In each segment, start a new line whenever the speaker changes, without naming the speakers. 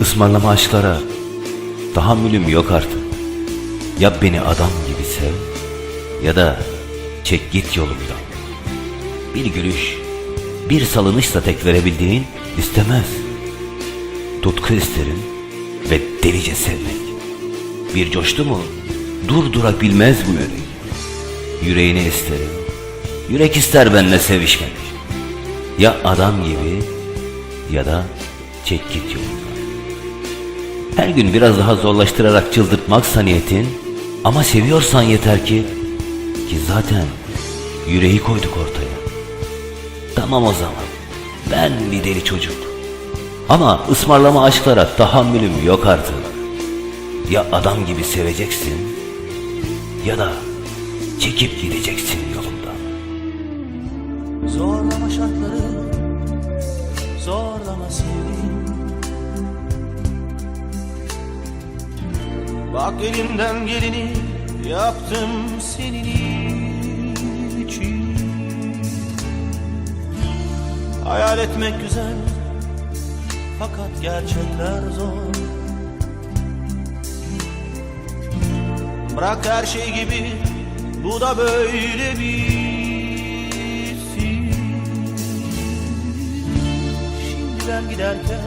Ismarlama aşklara tahammülüm yok artık. Ya beni adam gibi sev ya da çek git yolumdan. Bir gülüş, bir salınışla tek verebildiğin istemez. Tutku isterim ve delice sevmek. Bir coştu mu dur durak bilmez bu yürek. Yüreğini isterim, yürek ister benimle sevişmek. Ya adam gibi ya da çek git yolundan. Her gün biraz daha zorlaştırarak çıldırtmaksa niyetin ama seviyorsan yeter ki ki zaten yüreği koyduk ortaya. Tamam o zaman. Ben bir deli çocuk. Ama ısmarlama aşklara tahammülüm yok artık. Ya adam gibi seveceksin ya da çekip gideceksin yolumdan.
Zorlama şartları Zorlama sevdiğim Bak elimden geleni Yaptım senin için. Hayal etmek güzel Fakat gerçekler zor. Bırak her şey gibi Bu da böyle bir film Şimdi ben giderken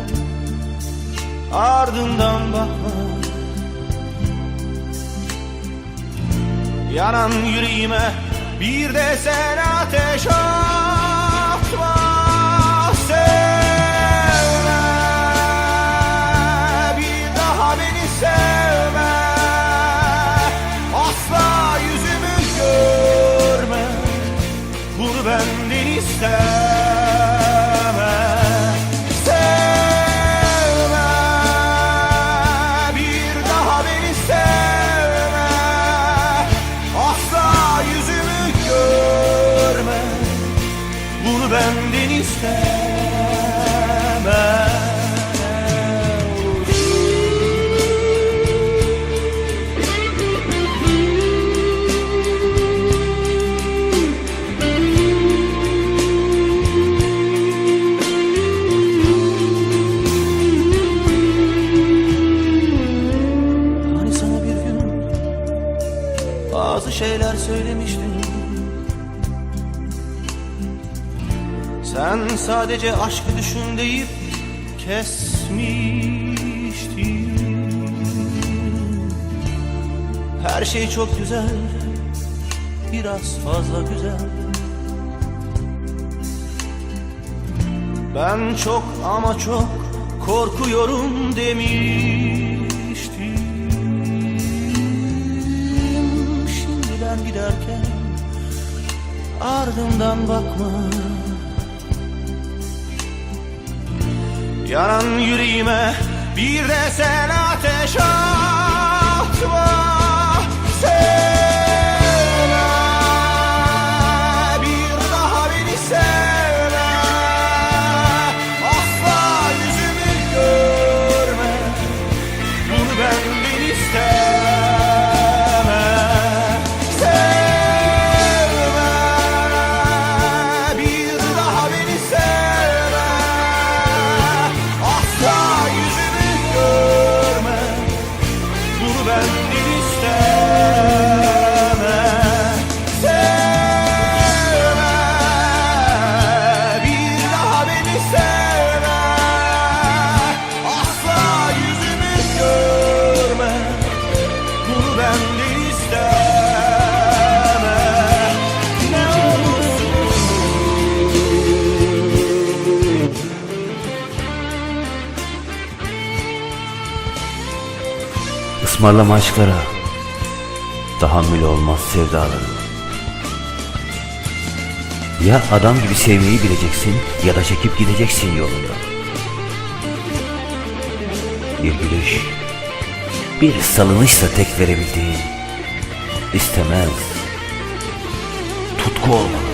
Ardından bakma Yanan yüreğime Bir de sen ateş atma Sevme. Bir daha beni sevme. Asla yüzümü görme. Bunu benden isteme Bunu benden isteme. Hani bazı şeyler söylemiştim Sen sadece aşkı düşün deyip kesmiştin. Her şey çok güzel Biraz fazla güzel. Ben çok ama çok korkuyorum demiştim Şimdi ben giderken ardımdan bakma Yanan yüreğime bir de sen ateş atma. Sevme bir daha beni sevme. Asla yüzümü görme. Bunu benden isteme
Ismarlama aşklara tahammül olmaz sevdaların. Ya adam gibi sevmeyi bileceksin ya da çekip gideceksin yolunda. Bir gülüş, bir salınışla tek verebildiğin istemez. Tutku olmalı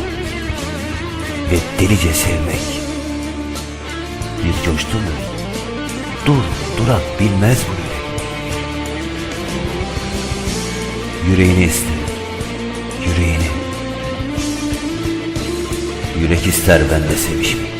ve delice sevmek. Bir coştu mu? Dur, durak bilmez bu Yüreğini iste. Yüreğini. Yürek ister bende sevişmeyi.